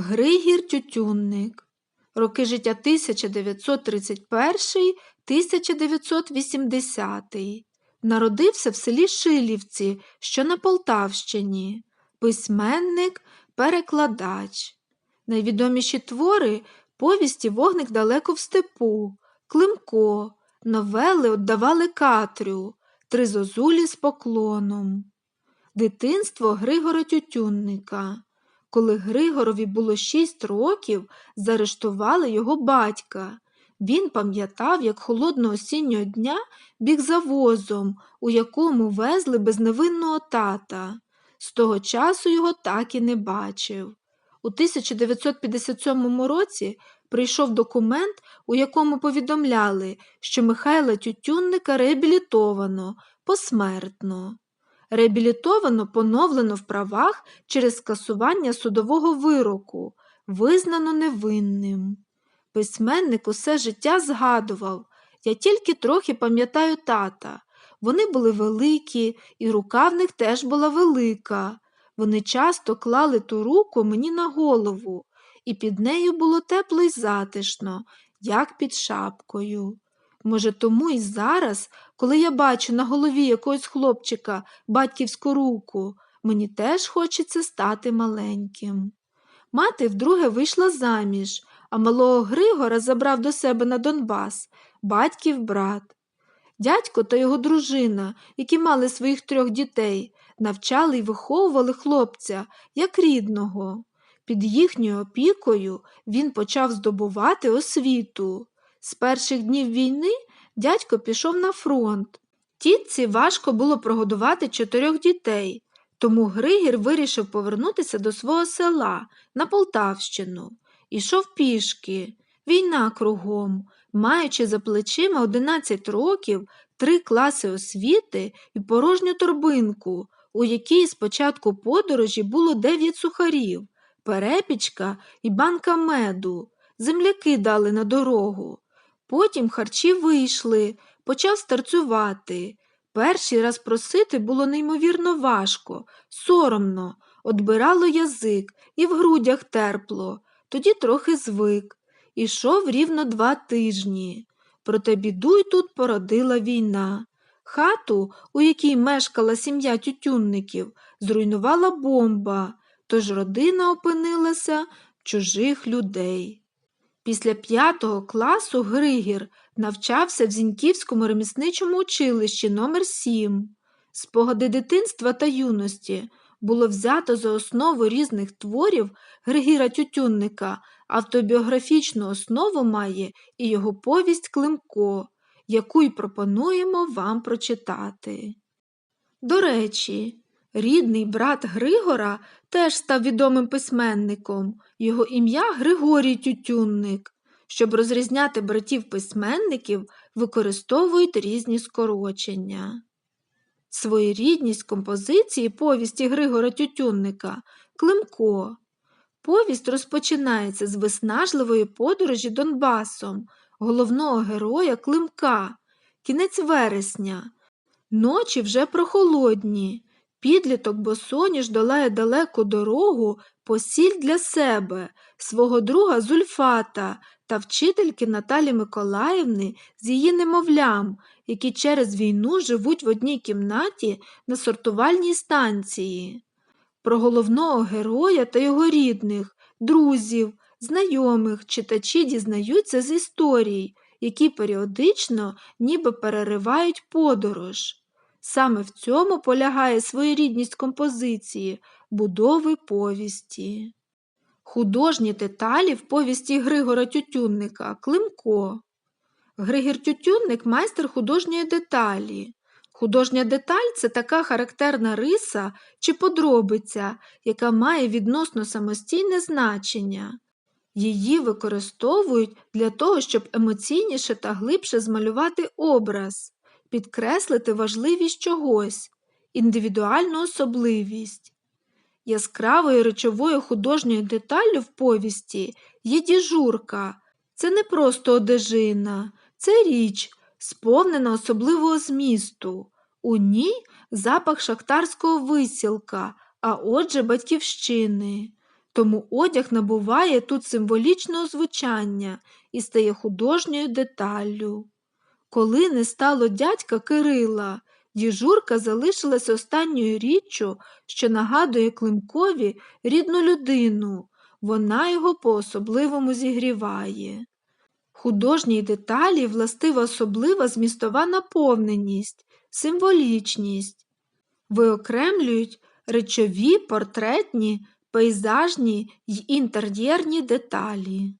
Григір Тютюнник. Роки життя 1931-1980. Народився в селі Шилівці, що на Полтавщині. Письменник, перекладач. Найвідоміші твори повісті Вогник далеко в степу, Климко, новели Отдавали Катрю, Три зозулі з поклоном. Дитинство Григора Тютюнника. Коли Григорові було шість років, заарештували його батька. Він пам'ятав, як холодного осіннього дня біг за возом, у якому везли безневинного тата. З того часу його так і не бачив. У 1957 році прийшов документ, у якому повідомляли, що Михайла Тютюнника реабілітовано посмертно. Реабілітовано поновлено в правах через скасування судового вироку, визнано невинним. Письменник усе життя згадував я тільки трохи пам'ятаю тата. Вони були великі, і рука в них теж була велика. Вони часто клали ту руку мені на голову, і під нею було тепло й затишно, як під шапкою. Може, тому і зараз, коли я бачу на голові якогось хлопчика батьківську руку, мені теж хочеться стати маленьким. Мати вдруге вийшла заміж, а малого Григора забрав до себе на Донбас, батьків брат. Дядько та його дружина, які мали своїх трьох дітей, навчали й виховували хлопця як рідного. Під їхньою опікою він почав здобувати освіту. З перших днів війни дядько пішов на фронт. Тітці важко було прогодувати чотирьох дітей, тому Григір вирішив повернутися до свого села на Полтавщину. Ішов пішки, війна кругом, маючи за плечима 11 років, три класи освіти і порожню торбинку, у якій з початку подорожі було 9 сухарів, перепічка і банка меду. Земляки дали на дорогу. Потім харчі вийшли, почав старцювати. Перший раз просити було неймовірно важко, соромно, одбирало язик і в грудях терпло, тоді трохи звик. Ішов рівно два тижні. Проте біду й тут породила війна. Хату, у якій мешкала сім'я тютюнників, зруйнувала бомба, тож родина опинилася в чужих людей. Після п'ятого класу Григір навчався в Зіньківському ремісничому училищі номер 7 Спогади дитинства та юності було взято за основу різних творів Григіра Тютюнника, автобіографічну основу має і його повість Климко, яку й пропонуємо вам прочитати. До речі, рідний брат Григора теж став відомим письменником, його ім'я Григорій Тютюнник. Щоб розрізняти братів письменників, використовують різні скорочення. Своєрідність композиції повісті Григора Тютюнника Климко. Повість розпочинається з виснажливої подорожі Донбасом, головного героя Климка, кінець вересня. Ночі вже прохолодні. Підліток босоніж долає далеку дорогу посіль для себе, свого друга Зульфата та вчительки Наталі Миколаївни з її немовлям, які через війну живуть в одній кімнаті на сортувальній станції. Про головного героя та його рідних, друзів, знайомих читачі дізнаються з історій, які періодично ніби переривають подорож. Саме в цьому полягає своєрідність композиції, будови повісті. Художні деталі в повісті Григора Тютюнника Климко. Григір Тютюнник майстер художньої деталі. Художня деталь це така характерна риса чи подробиця, яка має відносно самостійне значення. Її використовують для того, щоб емоційніше та глибше змалювати образ підкреслити важливість чогось, індивідуальну особливість. Яскравою речовою художньою деталлю в повісті є діжурка. Це не просто одежина, це річ, сповнена особливого змісту. У ній запах шахтарського висілка, а отже, батьківщини. Тому одяг набуває тут символічного звучання і стає художньою деталлю. Коли не стало дядька Кирила, діжурка залишилась останньою річчю, що нагадує Климкові рідну людину, вона його по-особливому зігріває. Художній деталі властива особлива змістова наповненість, символічність, виокремлюють речові, портретні, пейзажні й інтер'єрні деталі.